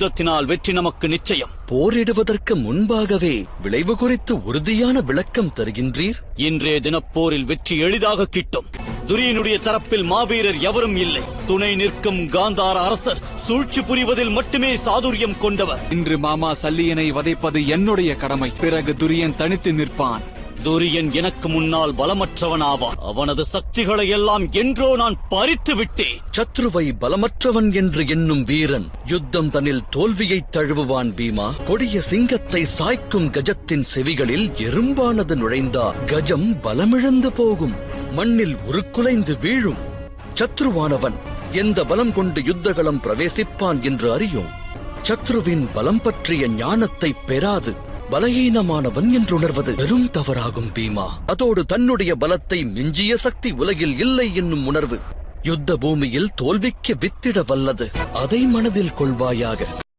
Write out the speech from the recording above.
யுத்தத்தினால் வெற்றி நமக்கு நிச்சயம். போரிடுவதற்கு முன்பாகவே விளைவு குறித்து உறுதியான விளக்கம் தருகின்றீர்? இன்றைய தினப்போரில் வெற்றி எளிதாக கிட்டும். துரியனுடைய தரப்பில் மாவீரர் எவரும் இல்லை. துணை நிற்கும் காந்தார அரசர் சூழ்ச்சி புரிவதில் மட்டுமே சாதுரியம் கொண்டவர். இன்று மாமா சல்லியனை வதைப்பது என்னுடைய கடமை. பிறகு துரியன் தனித்து நிற்பான். துரியன் எனக்கு முன்னால் பலமற்றவன் ஆவான் அவனது சக்திகளை எல்லாம் என்றோ நான் பறித்து விட்டேன். சத்ருவை பலமற்றவன் என்று எண்ணும் வீரன் யுத்தம் தன்னில் தோல்வியை தழுவுவான் பீமா. கொடிய சிங்கத்தை சாய்க்கும் கஜத்தின் செவிகளில் எறும்பானது நுழைந்தா கஜம் பலமிழந்து போகும் மண்ணில் உருக்குலைந்து வீழும். சத்ருவானவன் எந்த பலம் கொண்டு யுத்தகளம் பிரவேசிப்பான் என்று அறியும். சத்ருவின் பலம் பற்றிய ஞானத்தை பெறாது. பலஹீனமானவன் என்றுணர்வது பெரும் தவறாகும் பீமா. அதோடு தன்னுடைய பலத்தை மிஞ்சிய சக்தி உலகில் இல்லை என்னும் உணர்வு. யுத்த பூமியில் தோல்விக்கு வித்திட வல்லது. அதை மனதில் கொள்வாயாக.